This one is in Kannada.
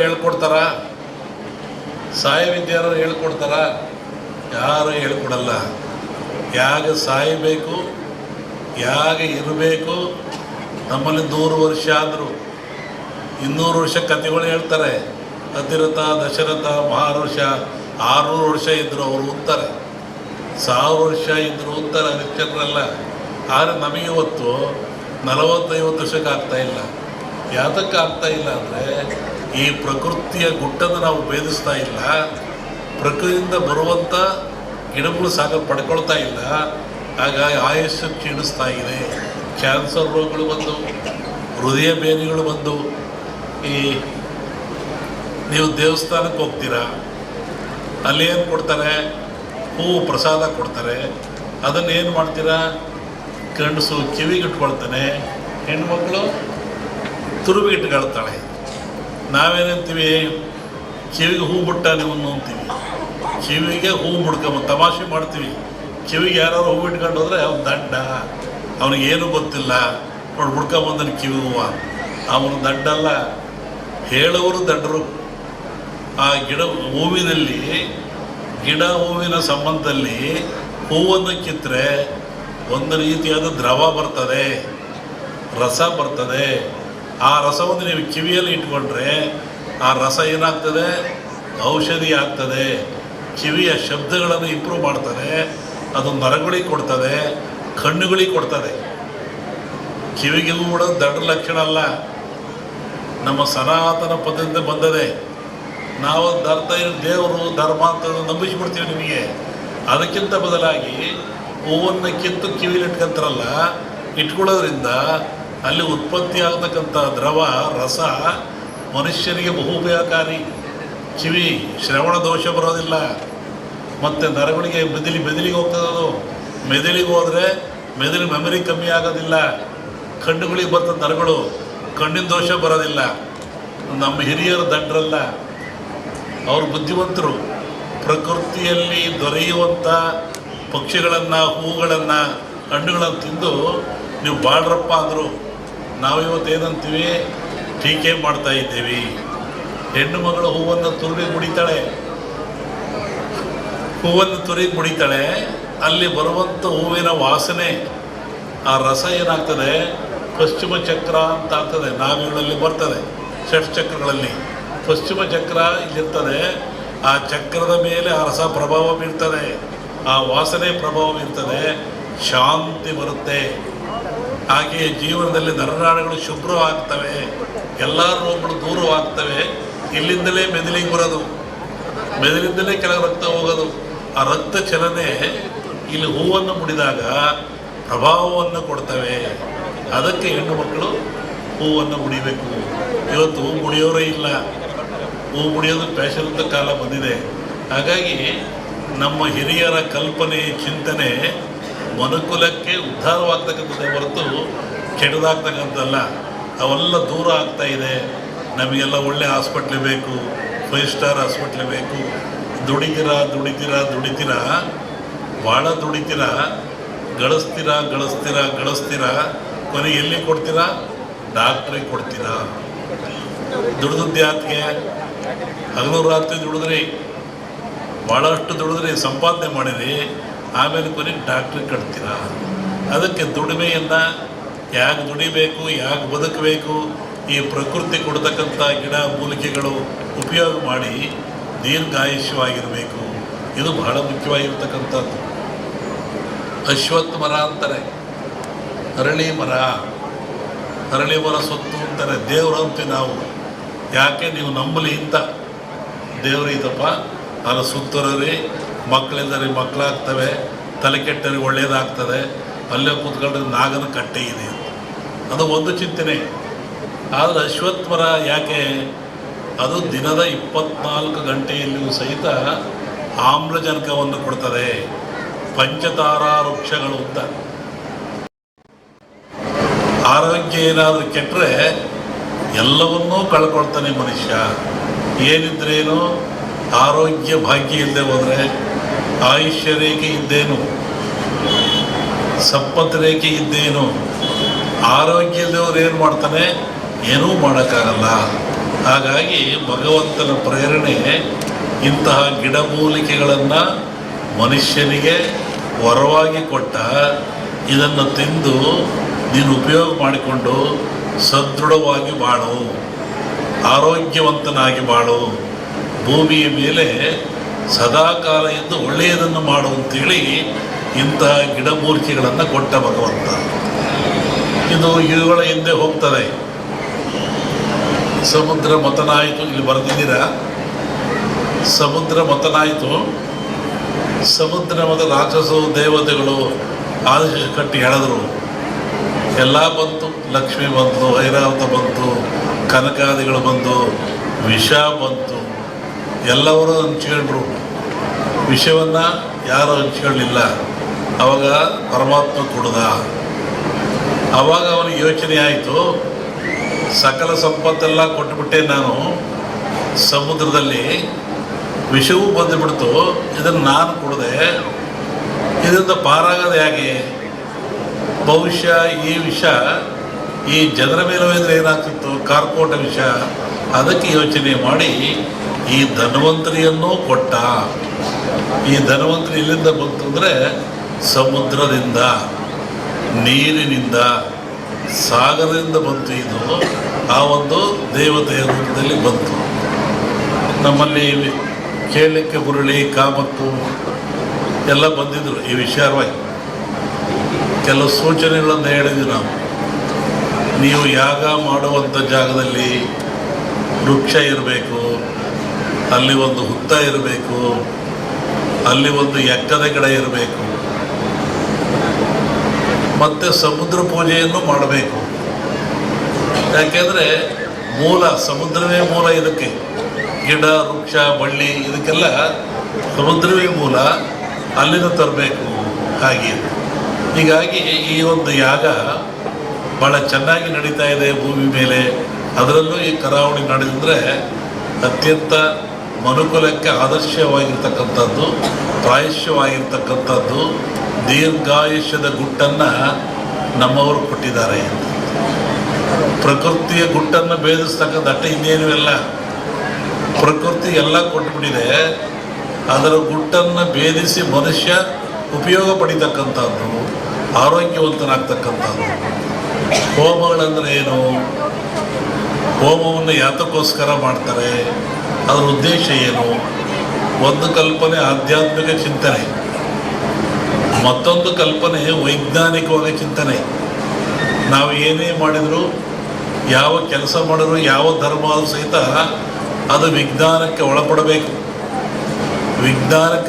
ಹೇಳ್ಕೊಡ್ತಾರ? ಸಾಯ ವಿದ್ಯಾರು ಹೇಳ್ಕೊಡ್ತಾರ? ಯಾರು ಹೇಳ್ಕೊಡಲ್ಲ. ಯಾಗ ಸಾಯಬೇಕು, ಯಾಗ ಇರಬೇಕು, ನಮ್ಮಲ್ಲಿ ನೂರು ವರ್ಷ ಆದರೂ. ಇನ್ನೂರು ವರ್ಷ ಕಥೆಗಳು ಹೇಳ್ತಾರೆ. ಅತಿರಥ, ದಶರಥ ಮಹಾರುಷ ಆರುನೂರು ವರ್ಷ ಇದ್ದರು ಅವರು ಉತ್ತರ ಸಾವಿರ ವರ್ಷ ಇದ್ದರು ಉತ್ತರ ಹರಿಶ್ಚಂದ್ರಲ್ಲ ಆದರೆ ನಮಗೆ ಇವತ್ತು ನಲವತ್ತೈವತ್ತು ವರ್ಷಕ್ಕೆ ಆಗ್ತಾ ಇಲ್ಲ. ಯಾತಕ್ಕೆ ಇಲ್ಲ ಅಂದರೆ ಈ ಪ್ರಕೃತಿಯ ಗುಟ್ಟನ್ನು ನಾವು ಭೇದಿಸ್ತಾ ಇಲ್ಲ, ಪ್ರಕೃತಿಯಿಂದ ಬರುವಂಥ ಗಿಡಗಳು ಸಾಕ ಪಡ್ಕೊಳ್ತಾ ಇಲ್ಲ, ಹಾಗಾಗಿ ಆಯಸ್ಸು ಕ್ಷೀಣಿಸ್ತಾ ಇದೆ. ಕ್ಯಾನ್ಸರ್ ರೋಗಗಳು ಬಂದು, ಹೃದಯ ಬೇನೆಗಳು ಬಂದು, ಈ ನೀವು ದೇವಸ್ಥಾನಕ್ಕೆ ಹೋಗ್ತೀರಾ, ಅಲ್ಲಿ ಏನು ಕೊಡ್ತಾರೆ? ಹೂವು ಪ್ರಸಾದ ಕೊಡ್ತಾರೆ. ಅದನ್ನು ಏನು ಮಾಡ್ತೀರಾ? ಗಂಡಸು ಕಿವಿಗಿಟ್ಕೊಳ್ತಾನೆ ಹೆಣ್ಮಕ್ಳು ತುರುಬಿಗೆ ಇಟ್ಕೊಳ್ತಾಳೆ. ನಾವೇನಂತೀವಿ? ಕಿವಿಗೆ ಹೂ ಬಿಟ್ಟ ನೀವು ಅಂತೀವಿ. ಕಿವಿಗೆ ಹೂ ಮುಡ್ಕೊಂಬ ತಮಾಷೆ ಮಾಡ್ತೀವಿ. ಕಿವಿಗೆ ಯಾರು ಹೂ ಇಟ್ಕೊಂಡು ಹೋದ್ರೆ, ಅವ್ನು ದಡ್ಡ ಅವನಿಗೆ ಏನು ಗೊತ್ತಿಲ್ಲ. ನೋಡಿ ಹುಡ್ಕೊಂಬಂದನು ಕಿವಿ ಹೂವ. ಅವನು ದಡ್ಡಲ್ಲ ಹೇಳುವರು ದಡ್ಡರು ಆ ಗಿಡ ಹೂವಿನಲ್ಲಿ, ಗಿಡ ಹೂವಿನ ಸಂಬಂಧದಲ್ಲಿ ಹೂವನ್ನು ಕಿತ್ತರೆ, ಒಂದು ರೀತಿಯಾದ ದ್ರವ ಬರ್ತದೆ. ರಸ ಬರ್ತದೆ. ಆ ರಸವನ್ನು ನೀವು ಕಿವಿಯಲ್ಲಿ ಇಟ್ಕೊಂಡ್ರೆ ಆ ರಸ ಏನಾಗ್ತದೆ? ಔಷಧಿ ಆಗ್ತದೆ. ಕಿವಿಯ ಶಬ್ದಗಳನ್ನು ಇಂಪ್ರೂವ್ ಮಾಡ್ತದೆ. ಅದು ನರಗಳಿಗೆ ಕೊಡ್ತದೆ ಕಣ್ಣುಗಳಿಗೆ ಕೊಡ್ತದೆ. ಕಿವಿಗೆ ಕೂಡ ದಡ್ಡ ಲಕ್ಷಣ ಅಲ್ಲ. ನಮ್ಮ ಸನಾತನ ಪದ್ಧತಿಯಿಂದ ಬಂದದೆ. ನಾವು ಧರ್ತ ದೇವರು ಧರ್ಮ ಅಂತ ನಂಬಿಸ್ಬಿಡ್ತೀವಿ ನಿಮಗೆ. ಅದಕ್ಕಿಂತ ಬದಲಾಗಿ ಹೂವನ್ನು ಕಿತ್ತು ಕಿವಿಲಿ ಇಟ್ಕೊಂತಾರಲ್ಲ, ಇಟ್ಕೊಳ್ಳೋದ್ರಿಂದ ಅಲ್ಲಿ ಉತ್ಪತ್ತಿ ಆಗತಕ್ಕಂಥ ದ್ರವ, ರಸ ಮನುಷ್ಯನಿಗೆ ಬಹು ಉಪಯೋಗಕಾರಿ ಕಿವಿ, ಶ್ರವಣ ದೋಷ ಬರೋದಿಲ್ಲ. ಮತ್ತು ನರಗಳಿಗೆ ಮೆದುಳಿ, ಮೆದುಳಿಗೆ ಹೋಗ್ತದೆ ಅದು ಮೆದುಳಿಗೆ ಹೋದರೆ ಮೆದುಳು ಮೆಮರಿ ಕಮ್ಮಿ ಆಗೋದಿಲ್ಲ. ಕಣ್ಣುಗಳಿಗೆ ಬರ್ತದೆ ನರಗಳು, ಕಣ್ಣಿನ ದೋಷ ಬರೋದಿಲ್ಲ. ನಮ್ಮ ಹಿರಿಯರು ದಂಡ್ರಲ್ಲ. ಅವರು ಬುದ್ಧಿವಂತರು. ಪ್ರಕೃತಿಯಲ್ಲಿ ದೊರೆಯುವಂಥ ಪಕ್ಷಿಗಳನ್ನು, ಹೂಗಳನ್ನು, ಹಣ್ಣುಗಳನ್ನು ತಿಂದು ನೀವು ಬಾಳ್ರಪ್ಪ ಅಂದರು. ನಾವಿವತ್ತು ಏನಂತೀವಿ ಟೀಕೆ ಮಾಡ್ತಾ ಇದ್ದೀವಿ. ಹೆಣ್ಣು ಮಗಳು ಹೂವನ್ನು ತುರುವಿ ಮುಡಿತಾಳೆ. ಹೂವನ್ನು ತುರಿ ಮುಡಿತಾಳೆ. ಅಲ್ಲಿ ಬರುವಂಥ ಹೂವಿನ ವಾಸನೆ, ಆ ರಸ ಏನಾಗ್ತದೆ? ಪಶ್ಚಿಮ ಚಕ್ರ ಅಂತ ಆಗ್ತದೆ. ನಾವಿಗಳಲ್ಲಿ ಬರ್ತದೆ, ಷಟ್ ಚಕ್ರಗಳಲ್ಲಿ. ಪಶ್ಚಿಮ ಚಕ್ರ ಇಲ್ಲಿರ್ತದೆ. ಆ ಚಕ್ರದ ಮೇಲೆ ಆ ರಸ ಪ್ರಭಾವ ಬೀರ್ತದೆ. ಆ ವಾಸನೆ ಪ್ರಭಾವ ಬೀರ್ತದೆ. ಶಾಂತಿ ಬರುತ್ತೆ. ಹಾಗೆಯೇ ಜೀವನದಲ್ಲಿ ನರನಾಡುಗಳು ಶುಭ್ರವಾಗ್ತವೆ ಎಲ್ಲ ರೋಗಗಳು ದೂರವಾಗ್ತವೆ, ಇಲ್ಲಿಂದಲೇ ಮೆದುಳಿಗೆ ಬರೋದು, ಮೆದುಳಿಂದಲೇ ಕೆಲವು ರಕ್ತ ಹೋಗೋದು, ಆ ರಕ್ತ ಚಲನೆ ಇಲ್ಲಿ ಹೂವನ್ನು ಮುಡಿದಾಗ ಪ್ರಭಾವವನ್ನು ಕೊಡ್ತವೆ. ಅದಕ್ಕೆ ಹೆಣ್ಣು ಮಕ್ಕಳು ಹೂವನ್ನು ಮುಡಿಬೇಕು. ಇವತ್ತು ಹೂ ಮುಡಿಯೋರೇ ಇಲ್ಲ. ಹೂ ಮುಡಿಯೋದು ಫ್ಯಾಷನ್ ಕಾಲ ಬಂದಿದೆ. ಹಾಗಾಗಿ ನಮ್ಮ ಹಿರಿಯರ ಕಲ್ಪನೆ, ಚಿಂತನೆ ಮನುಕುಲಕ್ಕೆ ಉದ್ಧಾರವಾಗ್ತಕ್ಕಂಥದ್ದೇ ಹೊರತು ಕೆಡದಾಗ್ತಕ್ಕಂಥದ್ದಲ್ಲ. ಅವೆಲ್ಲ ದೂರ ಆಗ್ತಾ ಇದೆ. ನಮಗೆಲ್ಲ ಒಳ್ಳೆ ಹಾಸ್ಪಿಟ್ಲ್ ಬೇಕು, ಫೈವ್ ಸ್ಟಾರ್ ಹಾಸ್ಪಿಟ್ಲ್ ಬೇಕು. ದುಡಿತೀರಾ ದುಡಿತೀರಾ ದುಡಿತೀರಾ? ಭಾಳ ದುಡಿತೀರಾ? ಗಳಿಸ್ತೀರಾ ಗಳಿಸ್ತೀರಾ ಗಳಿಸ್ತೀರಾ? ಕೊನೆ ಎಲ್ಲಿ ಕೊಡ್ತೀರಾ? ಡಾಕ್ಟ್ರಿಗೆ ಕೊಡ್ತೀರಾ? ದುಡಿದದ್ದು ಯಾತಿಗೆ ಹಗಲು ರಾತ್ರಿ ದುಡಿದ್ರಿ. ಭಾಳಷ್ಟು ದುಡಿದ್ರಿ. ಸಂಪಾದನೆ ಮಾಡಿರಿ. ಆಮೇಲೆ ಕೊನೆಗೆ ಡಾಕ್ಟ್ರಿಗೆ ಕಟ್ತೀರಾ? ಅದಕ್ಕೆ ದುಡಿಮೆಯಿಂದ ಯಾಕೆ ದುಡಿಬೇಕು, ಯಾಕೆ ಬದುಕಬೇಕು, ಈ ಪ್ರಕೃತಿ ಕೊಡ್ತಕ್ಕಂಥ ಗಿಡ ಮೂಲಿಕೆಗಳು ಉಪಯೋಗ ಮಾಡಿ ದೀರ್ಘಾಯುಷ್ಯವಾಗಿರಬೇಕು. ಇದು ಬಹಳ ಮುಖ್ಯವಾಗಿರ್ತಕ್ಕಂಥದ್ದು. ಅಶ್ವತ್ಥ ಮರ ಅಂತಾರೆ. ಅರಳಿ ಮರ. ಅರಳಿ ಮರ ಸೊತ್ತು ಅಂತಾರೆ. ದೇವರು ಅಂತೀವಿ ನಾವು. ಯಾಕೆ? ನೀವು ನಂಬಲಿ ಇಂಥ ದೇವರು ಇದಪ್ಪ. ಅಲ್ಲ ಸುತ್ತರರಿ ಮಕ್ಕಳಿಂದರಿ ಮಕ್ಕಳಾಗ್ತವೆ, ತಲೆ ಕೆಟ್ಟರಿಗೆ ಒಳ್ಳೆಯದಾಗ್ತದೆ ಅಲ್ಲೇ ಕೂತ್ಕೊಂಡ್ರೆ ನಾಗನ ಕಟ್ಟೆ ಇದೆ ಅದು ಒಂದು ಚಿಂತನೆ. ಆದರೆ ಅಶ್ವತ್ಥರ ಯಾಕೆ, ಅದು ದಿನದ ಇಪ್ಪತ್ನಾಲ್ಕು ಗಂಟೆಯಲ್ಲಿಯೂ ಸಹಿತ ಆಮ್ಲಜನಕವನ್ನು ಕೊಡ್ತದೆ. ಪಂಚತಾರಾ ವೃಕ್ಷಗಳು ಅಂತ. ಆರೋಗ್ಯ ಏನಾದರೂ ಕೆಟ್ಟರೆ ಎಲ್ಲವನ್ನೂ ಕಳ್ಕೊಳ್ತಾನೆ ಮನುಷ್ಯ. ಏನಿದ್ರೇನು ಆರೋಗ್ಯ ಭಾಗ್ಯ ಇಲ್ಲದೆ ಹೋದರೆ ಆಯುಷ್ಯ ರೇಖೆ ಇದ್ದೇನು? ಸಂಪತ್ತು ರೇಖೆ ಇದ್ದೇನು? ಆರೋಗ್ಯದವರು ಮಾಡ್ತಾನೆ? ಏನೂ ಮಾಡೋಕ್ಕಾಗಲ್ಲ. ಹಾಗಾಗಿ ಭಗವಂತನ ಪ್ರೇರಣೆ ಇಂತಹ ಗಿಡಮೂಲಿಕೆಗಳನ್ನು ಮನುಷ್ಯನಿಗೆ ವರವಾಗಿ ಕೊಟ್ಟ, ಇದನ್ನು ತಿಂದು ನೀನು ಉಪಯೋಗ ಮಾಡಿಕೊಂಡು ಸದೃಢವಾಗಿ ಬಾಳು, ಆರೋಗ್ಯವಂತನಾಗಿ ಬಾಳು. ಭೂಮಿಯ ಮೇಲೆ ಸದಾಕಾಲ ಎಂದು ಒಳ್ಳೆಯದನ್ನು ಮಾಡುವಂತೇಳಿ ಇಂತಹ ಗಿಡಮೂರ್ತಿಗಳನ್ನು ಕೊಟ್ಟ ಭಗವಂತ. ಇದು ಇವುಗಳ ಹಿಂದೆ ಹೋಗ್ತದೆ. ಸಮುದ್ರ ಮತನಾಯಿತು, ಇಲ್ಲಿ ಬರೆದಿದ್ದೀರಾ? ಸಮುದ್ರ ಮತನಾಯಿತು. ಸಮುದ್ರ ಮತ ರಾಕ್ಷಸರು, ದೇವತೆಗಳು ಆದೇಶ ಕಟ್ಟಿ ಹೇಳಿದ್ರು. ಎಲ್ಲ ಬಂತು, ಲಕ್ಷ್ಮಿ ಬಂತು ಐರಾವತ ಬಂತು, ಕನಕಾದಿಗಳು ಬಂತು ವಿಷ ಬಂತು ಎಲ್ಲವರು ಹಂಚಿಕೊಂಡ್ರು ವಿಷಯವನ್ನು ಯಾರು ಹಂಚ್ಕೊಳ್ಳಿಲ್ಲ ಅವಾಗ ಪರಮಾತ್ಮ ಕೊಡದ. ಅವಾಗ ಅವನಿಗೆ ಯೋಚನೆ ಆಯಿತು, ಸಕಲ ಸಂಪತ್ತೆಲ್ಲ ಕೊಟ್ಟುಬಿಟ್ಟೆ ನಾನು. ಸಮುದ್ರದಲ್ಲಿ ವಿಷವೂ ಬಂದುಬಿಡ್ತು. ಇದನ್ನು ನಾನು ಕೊಡದೆ. ಇದರಿಂದ ಪಾರಾಗದ ಹೇಗೆ? ಬಹುಶಃ ಈ ವಿಷ, ಈ ಜನರ ಮೇಲೆ ಹೋದರೆ ಏನಾಗ್ತಿತ್ತು? ಕಾರ್ಕೋಟ ವಿಷ. ಅದಕ್ಕೆ ಯೋಚನೆ ಮಾಡಿ ಈ ಧನ್ವಂತರಿಯನ್ನು ಕೊಟ್ಟ. ಈ ಧನ್ವಂತರಿ ಎಲ್ಲಿಂದ ಬಂತು ಅಂದರೆ ಸಮುದ್ರದಿಂದ, ನೀರಿನಿಂದ, ಸಾಗರದಿಂದ ಬಂತು ಇದು. ಆ ಒಂದು ದೇವತೆಯ ರೂಪದಲ್ಲಿ ಬಂತು. ನಮ್ಮಲ್ಲಿ ಕೇಳಲಿಕ್ಕೆ ಹುರುಳಿ ಕಾಮತ್ತು ಎಲ್ಲ ಬಂದಿದ್ರು ಈ ವಿಚಾರವಾಗಿ. ಕೆಲವು ಸೂಚನೆಗಳನ್ನು ಹೇಳಿದ್ವಿ ನಾವು. ನೀವು ಯಾಗ ಮಾಡುವಂಥ ಜಾಗದಲ್ಲಿ ವೃಕ್ಷ ಇರಬೇಕು ಅಲ್ಲಿ ಒಂದು ಹುತ್ತ ಇರಬೇಕು, ಅಲ್ಲಿ ಒಂದು ಎಕ್ಕದ ಗಿಡ ಇರಬೇಕು, ಮತ್ತೆ ಸಮುದ್ರ ಪೂಜೆಯನ್ನು ಮಾಡಬೇಕು. ಯಾಕೆಂದರೆ ಮೂಲ, ಸಮುದ್ರವೇ ಮೂಲ ಇದಕ್ಕೆ. ಗಿಡ, ವೃಕ್ಷ, ಬಳ್ಳಿ ಇದಕ್ಕೆಲ್ಲ ಸಮುದ್ರವೇ ಮೂಲ ಅಲ್ಲಿನ ತರಬೇಕು ಹಾಗೆ. ಹೀಗಾಗಿ ಈ ಒಂದು ಯಾಗ ಭಾಳ ಚೆನ್ನಾಗಿ ನಡೀತಾ ಇದೆ ಭೂಮಿ ಮೇಲೆ. ಅದರಲ್ಲೂ ಈ ಕರಾವಳಿ ನಡೆದಿದ್ರೆ ಅತ್ಯಂತ ಮನುಕುಲಕ್ಕೆ ಆದರ್ಶವಾಗಿರ್ತಕ್ಕಂಥದ್ದು, ಪ್ರಾಯಶ್ಯವಾಗಿರ್ತಕ್ಕಂಥದ್ದು, ದೀರ್ಘಾಯುಷ್ಯದ ಗುಟ್ಟನ್ನು ನಮ್ಮವರು ಕೊಟ್ಟಿದ್ದಾರೆ ಪ್ರಕೃತಿಯ ಗುಟ್ಟನ್ನು ಭೇದಿಸ್ತಕ್ಕಂಥ ಅಟ್ಟ ಇನ್ನೇನು ಇಲ್ಲ. ಪ್ರಕೃತಿ ಎಲ್ಲ ಕೊಟ್ಟುಬಿಟ್ಟಿದೆ ಅದರ ಗುಟ್ಟನ್ನು ಭೇದಿಸಿ ಮನುಷ್ಯ ಉಪಯೋಗ ಪಡಿತಕ್ಕಂಥದ್ದು, ಆರೋಗ್ಯವಂತನಾಗ್ತಕ್ಕಂಥದ್ದು. ಹೋಮಗಳಂದ್ರೆ ಏನು? ಹೋಮವನ್ನು ಯಾತಕ್ಕೋಸ್ಕರ ಮಾಡ್ತಾರೆ? ಅದರ ಉದ್ದೇಶ ಏನು? ಒಂದು ಕಲ್ಪನೆ ಆಧ್ಯಾತ್ಮಿಕ ಚಿಂತನೆ. ಮತ್ತೊಂದು ಕಲ್ಪನೆ ವೈಜ್ಞಾನಿಕವಾದ ಚಿಂತನೆ. ನಾವು ಏನೇ ಮಾಡಿದರೂ, ಯಾವ ಕೆಲಸ ಮಾಡಿದ್ರು, ಯಾವ ಧರ್ಮ ಸಹಿತ ಅದು ವಿಜ್ಞಾನಕ್ಕೆ ಒಳಪಡಬೇಕು. ವಿಜ್ಞಾನಕ್ಕೆ